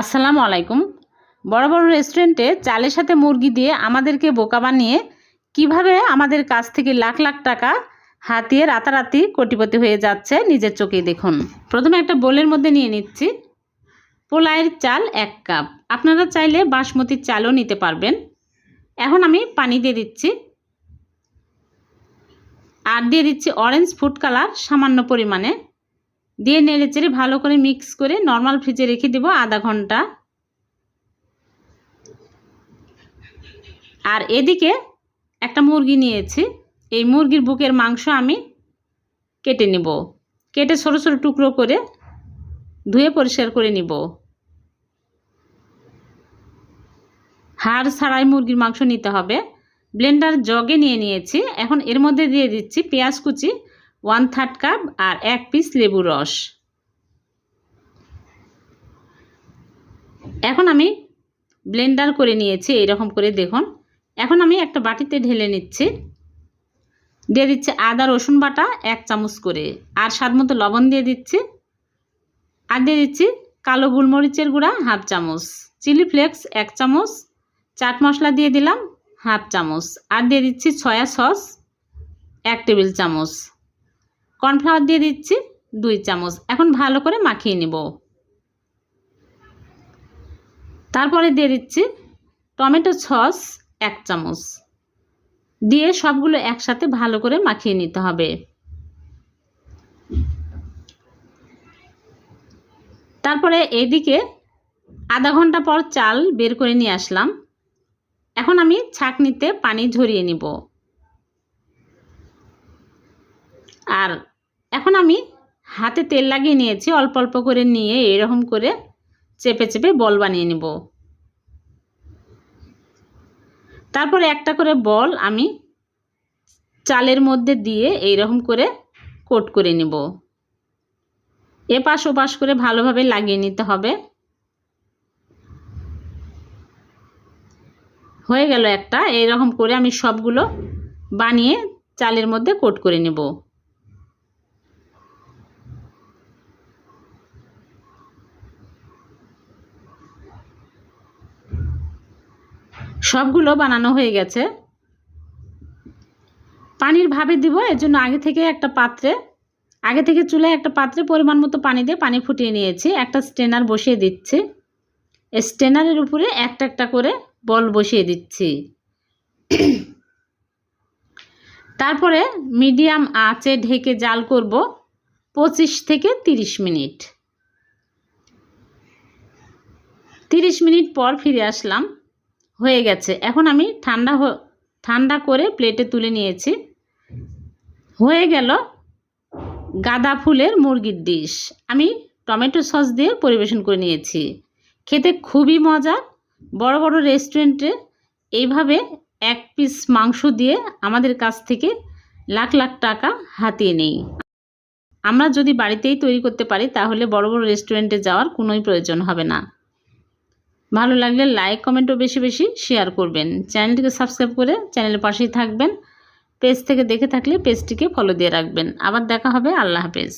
আসসালামু আলাইকুম। বড় বড় রেস্টুরেন্টে চালের সাথে মুরগি দিয়ে আমাদেরকে বোকা বানিয়ে কীভাবে আমাদের কাছ থেকে লাখ লাখ টাকা হাতিয়ে রাতারাতি কোটিপতি হয়ে যাচ্ছে নিজের চোখেই দেখুন। প্রথমে একটা বোলের মধ্যে নিয়ে নিচ্ছি। পোলাইয়ের চাল এক কাপ। আপনারা চাইলে বাসমতির চালও নিতে পারবেন। এখন আমি পানি দিয়ে দিচ্ছি। আর দিয়ে দিচ্ছি অরেঞ্জ ফুড কালার সামান্য পরিমাণে। দিয়ে নেড়ে চেড়ে ভালো করে মিক্স করে নর্মাল ফ্রিজে রেখে দেবো আধা ঘণ্টা। আর এদিকে একটা মুরগি নিয়েছি। এই মুরগির বুকের মাংস আমি কেটে নেব। কেটে ছোটো ছোটো টুকরো করে ধুয়ে পরিষ্কার করে নিব। হাড় ছাড়াই মুরগির মাংস নিতে হবে। ব্লেন্ডার জগে নিয়ে নিয়েছি। এখন এর মধ্যে দিয়ে দিচ্ছি পেঁয়াজ কুচি ওয়ান থার্ড কাপ আর এক পিস লেবু রস। এখন আমি ব্লেন্ডার করে নিয়েছি, এইরকম করে দেখুন। এখন আমি একটা বাটিতে ঢেলে নিচ্ছি। দিয়ে দিচ্ছি আদা, রসুন বাটা এক চামচ করে। আর স্বাদ মতো লবণ দিয়ে দিচ্ছি। আর দিয়ে দিচ্ছি কালো গোলমরিচের গুঁড়া হাফ চামচ। চিলি ফ্লেক্স এক চামচ। চাট মশলা দিয়ে দিলাম হাফ চামচ। আর দিয়ে দিচ্ছি সয়া সস এক টেবিল চামচ। কর্নফ্লাওয়ার দিয়ে দিচ্ছি দুই চামচ। এখন ভালো করে মাখিয়ে নেব। তারপরে দিয়ে দিচ্ছি টমেটো সস এক চামচ। দিয়ে সবগুলো একসাথে ভালো করে মাখিয়ে নিতে হবে। তারপরে এদিকে আধা ঘণ্টা পর চাল বের করে নিয়ে আসলাম। এখন আমি ছাঁকনিতে পানি ঝরিয়ে নিব। আর এখন আমি হাতে তেল লাগিয়ে নিয়েছি, অল্প অল্প করে নিয়ে এরকম করে চেপে চেপে বল বানিয়ে নেব। তারপরে একটা করে বল আমি চালের মধ্যে দিয়ে এইরকম করে কোট করে নেব। এপাশ ওপাশ করে ভালোভাবে লাগিয়ে নিতে হবে। হয়ে গেল একটা, এইরকম করে আমি সবগুলো বানিয়ে চালের মধ্যে কোট করে নেব। সবগুলো বানানো হয়ে গেছে। পানির ভাবে দিব, এর জন্য আগে থেকে একটা পাত্রে, আগে থেকে চুলায় একটা পাত্রে পরিমাণ মতো পানি দিয়ে পানি ফুটিয়ে নিয়েছি। একটা স্টেনার বসিয়ে দিচ্ছি। স্টেনারের উপরে একটা একটা করে বল বসিয়ে দিচ্ছি। তারপরে মিডিয়াম আঁচে ঢেকে জাল করব পঁচিশ থেকে তিরিশ মিনিট। তিরিশ মিনিট পর ফিরে আসলাম। হয়ে গেছে। এখন আমি ঠান্ডা ঠান্ডা করে প্লেটে তুলে নিয়েছি। হয়ে গেল গাঁদা ফুলের মুরগির ডিশ। আমি টমেটো সস দিয়ে পরিবেশন করে নিয়েছি। খেতে খুবই মজা। বড় বড় রেস্টুরেন্টে এইভাবে এক পিস মাংস দিয়ে আমাদের কাছ থেকে লাখ লাখ টাকা হাতিয়ে নেই। আমরা যদি বাড়িতেই তৈরি করতে পারি, তাহলে বড় বড় রেস্টুরেন্টে যাওয়ার কোনোই প্রয়োজন হবে না। ভালো লাগলে লাইক কমেন্টও বেশি বেশি শেয়ার করবেন। চ্যানেলটিকে সাবস্ক্রাইব করে চ্যানেলের পাশেই থাকবেন। পেজ থেকে দেখে থাকলে পেজটিকে ফলো দিয়ে রাখবেন। আবার দেখা হবে, আল্লাহ হাফেজ।